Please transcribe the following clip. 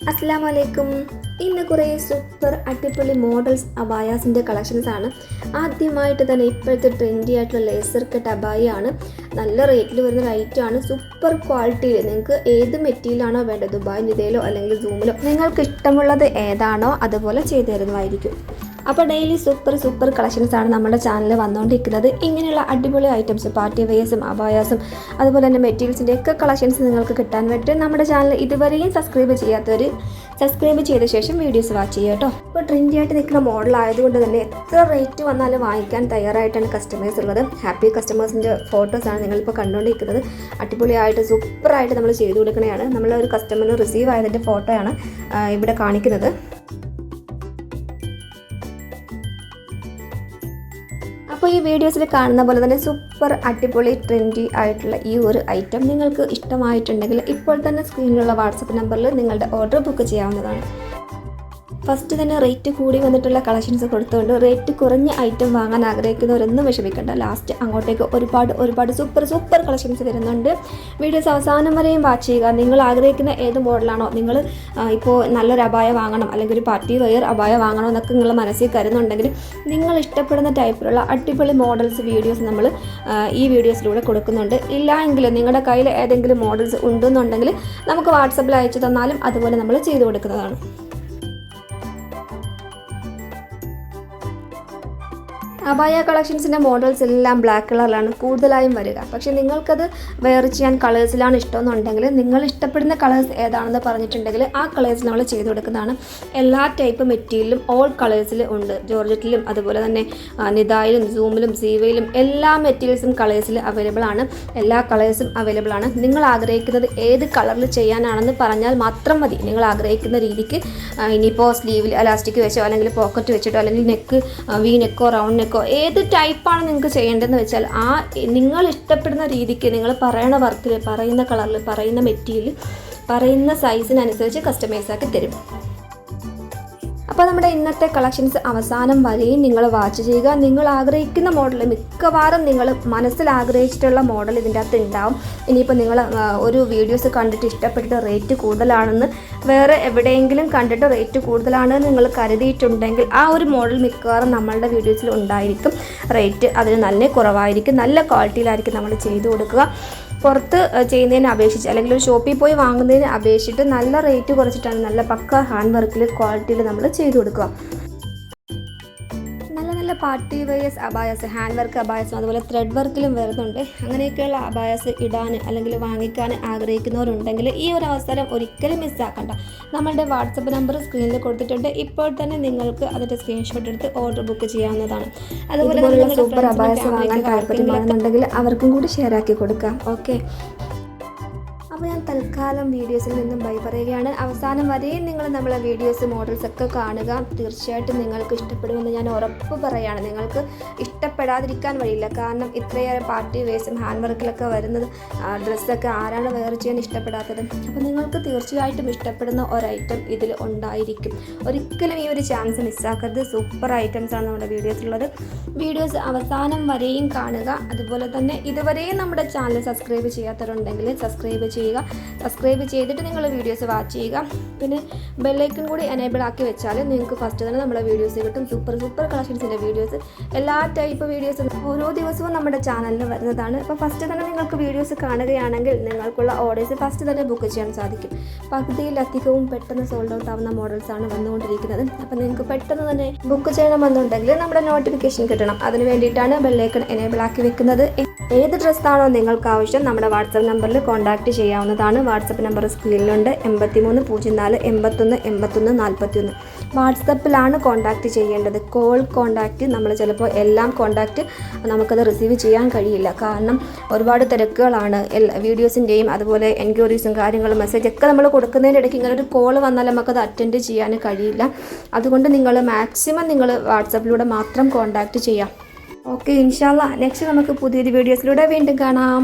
അസ്സാം വലൈക്കും ഇന്ന് കുറേ സൂപ്പർ അടിപൊളി മോഡൽസ് അബായാസിന്റെ കളക്ഷൻസ് ആണ്. ആദ്യമായിട്ട് തന്നെ ഇപ്പോഴത്തെ ട്രെൻഡി ആയിട്ടുള്ള ലേസർ കട്ട് അബായാണ് നല്ല റേറ്റിൽ വരുന്ന ആണ്. സൂപ്പർ ക്വാളിറ്റിയിൽ നിങ്ങൾക്ക് ഏത് മെറ്റീരിയലാണോ വേണ്ടത് ദുബായ് നിതയിലോ അല്ലെങ്കിൽ സൂമിലോ നിങ്ങൾക്ക് ഇഷ്ടമുള്ളത് ഏതാണോ അതുപോലെ ചെയ്തു തരുന്നതായിരിക്കും. അപ്പോൾ ഡെയിലി സൂപ്പർ സൂപ്പർ കളക്ഷൻസ് ആണ് നമ്മുടെ ചാനലിൽ വന്നുകൊണ്ടിരിക്കുന്നത് ഇങ്ങനെയുള്ള അടിപൊളി ഐറ്റംസ് പാർട്ടി വെയേഴ്സും അബായാസും അതുപോലെ തന്നെ മെറ്റീരിയൽസിന്റെ ഒക്കെ കളക്ഷൻസ് നിങ്ങൾക്ക് കിട്ടാൻ വേണ്ടി നമ്മുടെ ചാനൽ ഇതുവരെയും സബ്സ്ക്രൈബ് ചെയ്യാത്തവർ സബ്സ്ക്രൈബ് ചെയ്ത ശേഷം വീഡിയോസ് വാച്ച് ചെയ്യുക കേട്ടോ ഇപ്പോൾ ട്രെൻഡി ആയിട്ട് നിൽക്കുന്ന മോഡൽ ആയതുകൊണ്ട് തന്നെ എത്ര റേറ്റ് വന്നാലും വാങ്ങിക്കാൻ തയ്യാറായിട്ടാണ് കസ്റ്റമേഴ്സ് ഉള്ളത്. ഹാപ്പി കസ്റ്റമേഴ്സിന്റെ ഫോട്ടോസാണ് നിങ്ങളിപ്പോൾ കണ്ടുകൊണ്ടിരിക്കുന്നത് അടിപൊളിയായിട്ട് സൂപ്പറായിട്ട് നമ്മൾ ചെയ്തു കൊടുക്കണതാണ് നമ്മളൊരു കസ്റ്റമറിന് റിസീവ് ആയതിന്റെ ഫോട്ടോയാണ് ഇവിടെ കാണിക്കുന്നത്. അപ്പോൾ ഈ വീഡിയോസിൽ കാണുന്ന പോലെ തന്നെ സൂപ്പർ അടിപൊളി ട്രെൻഡി ആയിട്ടുള്ള ഈ ഒരു ഐറ്റം നിങ്ങൾക്ക് ഇഷ്ടമായിട്ടുണ്ടെങ്കിൽ ഇപ്പോൾ തന്നെ സ്ക്രീനിലുള്ള വാട്സപ്പ് നമ്പറിൽ നിങ്ങളുടെ ഓർഡർ ബുക്ക് ചെയ്യാവുന്നതാണ്. ഫസ്റ്റ് തന്നെ റേറ്റ് കൂടി വന്നിട്ടുള്ള കളക്ഷൻസ് കൊടുത്തുകൊണ്ട് റേറ്റ് കുറഞ്ഞ ഐറ്റം വാങ്ങാൻ ആഗ്രഹിക്കുന്നവരൊന്നും വിഷമിക്കണ്ട. ലാസ്റ്റ് അങ്ങോട്ടേക്ക് ഒരുപാട് ഒരുപാട് സൂപ്പർ സൂപ്പർ കളക്ഷൻസ് വരുന്നുണ്ട് വീഡിയോസ് അവസാനം വരെയും വാച്ച് ചെയ്യുക. നിങ്ങൾ ആഗ്രഹിക്കുന്ന ഏത് മോഡലാണോ നിങ്ങൾ ഇപ്പോൾ നല്ലൊരു അപായ വാങ്ങണം അല്ലെങ്കിൽ ഒരു പാർട്ടി വെയർ അപായ വാങ്ങണം എന്നൊക്കെ നിങ്ങൾ മനസ്സിൽ കരുതുന്നുണ്ടെങ്കിൽ നിങ്ങൾ ഇഷ്ടപ്പെടുന്ന ടൈപ്പിലുള്ള അടിപൊളി മോഡൽസ് വീഡിയോസ് നമ്മൾ ഈ വീഡിയോസിലൂടെ കൊടുക്കുന്നുണ്ട്. ഇല്ല എങ്കിൽ നിങ്ങളുടെ കയ്യിൽ ഏതെങ്കിലും മോഡൽസ് ഉണ്ടെന്നുണ്ടെങ്കിൽ നമുക്ക് വാട്സപ്പിൽ അയച്ചു തന്നാലും അതുപോലെ നമ്മൾ ചെയ്തു കൊടുക്കുന്നതാണ്. അബായ കളക്ഷൻസിന്റെ മോഡൽസ് എല്ലാം ബ്ലാക്ക് കളറിലാണ് കൂടുതലായും വരിക. പക്ഷേ നിങ്ങൾക്കത് വെയർ ചെയ്യാൻ കളേഴ്സിലാണ് ഇഷ്ടമെന്നുണ്ടെങ്കിൽ നിങ്ങൾ ഇഷ്ടപ്പെടുന്ന കളേഴ്സ് ഏതാണെന്ന് പറഞ്ഞിട്ടുണ്ടെങ്കിൽ ആ കളേഴ്സ് നമ്മൾ ചെയ്തു കൊടുക്കുന്നതാണ്. എല്ലാ ടൈപ്പ് മെറ്റീരിയലും ഓൾ കളേഴ്സിൽ ഉണ്ട്. ജോർജറ്റിലും അതുപോലെ തന്നെ നിതായിലും സൂമിലും സീവയിലും എല്ലാ മെറ്റീരിയൽസും കളേഴ്സിൽ അവൈലബിൾ ആണ്. എല്ലാ കളേഴ്സും അവൈലബിൾ ആണ്. നിങ്ങൾ ആഗ്രഹിക്കുന്നത് ഏത് കളറിൽ ചെയ്യാനാണെന്ന് പറഞ്ഞാൽ മാത്രം മതി. നിങ്ങൾ ആഗ്രഹിക്കുന്ന രീതിക്ക് ഇനിയിപ്പോൾ സ്ലീവിൽ അലാസ്റ്റിക് വെച്ചോ അല്ലെങ്കിൽ പോക്കറ്റ് വെച്ചിട്ടോ അല്ലെങ്കിൽ നെക്ക് വി നെക്കോ റൗണ്ട് നെക്കോ ഏത് ടൈപ്പാണ് നിങ്ങൾക്ക് ചെയ്യേണ്ടതെന്ന് വെച്ചാൽ ആ നിങ്ങൾ ഇഷ്ടപ്പെടുന്ന രീതിക്ക് നിങ്ങൾ പറയുന്ന വർക്കിൽ പറയുന്ന കളറിൽ പറയുന്ന മെറ്റീരിയൽ പറയുന്ന സൈസിനനുസരിച്ച് കസ്റ്റമൈസ് ആക്കി തരും. അപ്പോൾ നമ്മുടെ ഇന്നത്തെ കളക്ഷൻസ് അവസാനം വരെയും നിങ്ങൾ വാച്ച് ചെയ്യുക. നിങ്ങൾ ആഗ്രഹിക്കുന്ന മോഡൽ മിക്കവാറും നിങ്ങൾ മനസ്സിൽ ആഗ്രഹിച്ചിട്ടുള്ള മോഡൽ ഇതിന്റെ അകത്ത് ഉണ്ടാവും. ഇനിയിപ്പോൾ നിങ്ങൾ ഒരു വീഡിയോസ് കണ്ടിട്ട് ഇഷ്ടപ്പെട്ടിട്ട് റേറ്റ് കൂടുതലാണെന്ന് വേറെ എവിടെയെങ്കിലും കണ്ടിട്ട് റേറ്റ് കൂടുതലാണെന്ന് നിങ്ങൾ കരുതിയിട്ടുണ്ടെങ്കിൽ ആ ഒരു മോഡൽ മിക്കവാറും നമ്മളുടെ വീഡിയോസിൽ ഉണ്ടായിരിക്കും. റേറ്റ് അതിന് നല്ല കുറവായിരിക്കും. നല്ല ക്വാളിറ്റിയിലായിരിക്കും നമ്മൾ ചെയ്തു കൊടുക്കുക. പുറത്ത് ചെയ്യുന്നതിനെ അപേക്ഷിച്ച് അല്ലെങ്കിൽ ഒരു ഷോപ്പിൽ പോയി വാങ്ങുന്നതിനെ അപേക്ഷിച്ചിട്ട് നല്ല റേറ്റ് കുറച്ചിട്ടാണ് നല്ല പക്ക ഹാൻഡ് വർക്കിൽ ക്വാളിറ്റിയിൽ നമ്മൾ ചെയ്തു കൊടുക്കുക. പാർട്ടി വൈസ് അബായസ് ഹാൻഡ് വർക്ക് അബായസും അതുപോലെ ത്രെഡ് വർക്കിലും വരുന്നുണ്ട്. അങ്ങനെയൊക്കെയുള്ള അബായസ് ഇടാൻ അല്ലെങ്കിൽ വാങ്ങിക്കാൻ ആഗ്രഹിക്കുന്നവരുണ്ടെങ്കിൽ ഈ ഒരു അവസരം ഒരിക്കലും മിസ്സാക്കണ്ട നമ്മളുടെ വാട്സപ്പ് നമ്പർ സ്ക്രീനിൽ കൊടുത്തിട്ടുണ്ട്. ഇപ്പോൾ തന്നെ നിങ്ങൾക്ക് അതിന്റെ സ്ക്രീൻഷോട്ട് എടുത്ത് ഓർഡർ ബുക്ക് ചെയ്യാവുന്നതാണ്. അതുപോലെ സൂപ്പർ അബായസ് വാങ്ങാൻ താല്പര്യമാണെന്നുണ്ടെങ്കിൽ അവർക്കും കൂടി ഷെയർ ആക്കി കൊടുക്കാം. ഓക്കെ അപ്പോൾ ഞാൻ തൽക്കാലം വീഡിയോസിൽ നിന്നും ബൈ പറയുകയാണ്. അവസാനം വരെയും നിങ്ങൾ നമ്മളെ വീഡിയോസ് മോഡൽസ് ഒക്കെ കാണുക. തീർച്ചയായിട്ടും നിങ്ങൾക്ക് ഇഷ്ടപ്പെടുമെന്ന് ഞാൻ ഉറപ്പ് പറയുകയാണ് നിങ്ങൾക്ക് ഇഷ്ടപ്പെടാതിരിക്കാൻ വഴിയില്ല. കാരണം ഇത്രയേറെ പാർട്ടി വേസും ഹാൻഡ് വർക്കിലൊക്കെ വരുന്നത് ഡ്രസ്സൊക്കെ ആരാണ് വെയർ ചെയ്യാൻ ഇഷ്ടപ്പെടാത്തത്? അപ്പോൾ നിങ്ങൾക്ക് തീർച്ചയായിട്ടും ഇഷ്ടപ്പെടുന്ന ഒരു ഐറ്റം ഇതിൽ ഉണ്ടായിരിക്കും. ഒരിക്കലും ഈ ഒരു ചാൻസ് മിസ്സാക്കരുത് സൂപ്പർ ഐറ്റംസ് ആണ് നമ്മുടെ വീഡിയോസിലുള്ളത് വീഡിയോസ് അവസാനം വരെയും കാണുക. അതുപോലെ തന്നെ ഇതുവരെയും നമ്മുടെ ചാനൽ സബ്സ്ക്രൈബ് ചെയ്യാത്തവരുണ്ടെങ്കിൽ സബ്സ്ക്രൈബ് ചെയ്യുക സബ്സ്ക്രൈബ് ചെയ്തിട്ട് നിങ്ങൾ വീഡിയോസ് വാച്ച് ചെയ്യുക. പിന്നെ ബെല്ലൈക്കൺ കൂടി എനേബിൾ ആക്കി വെച്ചാൽ നിങ്ങൾക്ക് ഫസ്റ്റ് തന്നെ നമ്മുടെ വീഡിയോസ് കിട്ടും. സൂപ്പർ സൂപ്പർ കളക്ഷൻസിന്റെ വീഡിയോസ് എല്ലാ ടൈപ്പ് വീഡിയോസ് ഓരോ ദിവസവും നമ്മുടെ ചാനലിൽ വരുന്നതാണ്. അപ്പോൾ ഫസ്റ്റ് തന്നെ നിങ്ങൾക്ക് വീഡിയോസ് കാണുകയാണെങ്കിൽ നിങ്ങൾക്കുള്ള ഓർഡേഴ്സ് ഫസ്റ്റ് തന്നെ ബുക്ക് ചെയ്യാൻ സാധിക്കും. പകുതിയിലധികവും പെട്ടെന്ന് സോൾഡ് ഔട്ട് ആവുന്ന മോഡൽസ് ആണ് വന്നുകൊണ്ടിരിക്കുന്നത്. അപ്പോൾ നിങ്ങൾക്ക് പെട്ടെന്ന് തന്നെ ബുക്ക് ചെയ്യണമെന്നുണ്ടെങ്കിൽ നമ്മുടെ നോട്ടിഫിക്കേഷൻ കിട്ടണം. അതിന് വേണ്ടിയിട്ടാണ് ബെല്ലൈക്കൺ എനേബിൾ ആക്കി വെക്കുന്നത്. ഏത് ഡ്രസ്സാണോ നിങ്ങൾക്ക് ആവശ്യം നമ്മുടെ വാട്സപ്പ് നമ്പറിൽ കോൺടാക്റ്റ് ചെയ്യാവുന്നതാണ് വാട്സപ്പ് നമ്പർ സ്ക്രീനിലുണ്ട്. എൺപത്തി മൂന്ന് പൂജ്യം നാല് എൺപത്തൊന്ന് എൺപത്തൊന്ന് നാൽപ്പത്തിയൊന്ന് വാട്സപ്പിലാണ് കോൺടാക്റ്റ് ചെയ്യേണ്ടത്. കോൾ കോൺടാക്റ്റ് നമ്മൾ ചിലപ്പോൾ എല്ലാം കോൺടാക്റ്റ് നമുക്കത് റിസീവ് ചെയ്യാൻ കഴിയില്ല. കാരണം ഒരുപാട് തിരക്കുകളാണ്. വീഡിയോസിന്റെയും അതുപോലെ എൻക്വയറീസും കാര്യങ്ങളും മെസ്സേജ് ഒക്കെ നമ്മൾ കൊടുക്കുന്നതിന്റെ ഇടയ്ക്ക് ഇങ്ങനെ ഒരു കോൾ വന്നാൽ നമുക്കത് അറ്റൻഡ് ചെയ്യാൻ കഴിയില്ല. അതുകൊണ്ട് നിങ്ങൾ മാക്സിമം നിങ്ങൾ വാട്സപ്പിലൂടെ മാത്രം കോൺടാക്റ്റ് ചെയ്യാം. ഓക്കെ ഇൻഷാല്ല നെക്സ്റ്റ് നമുക്ക് പുതിയൊരു വീഡിയോസിലൂടെ വീണ്ടും കാണാം.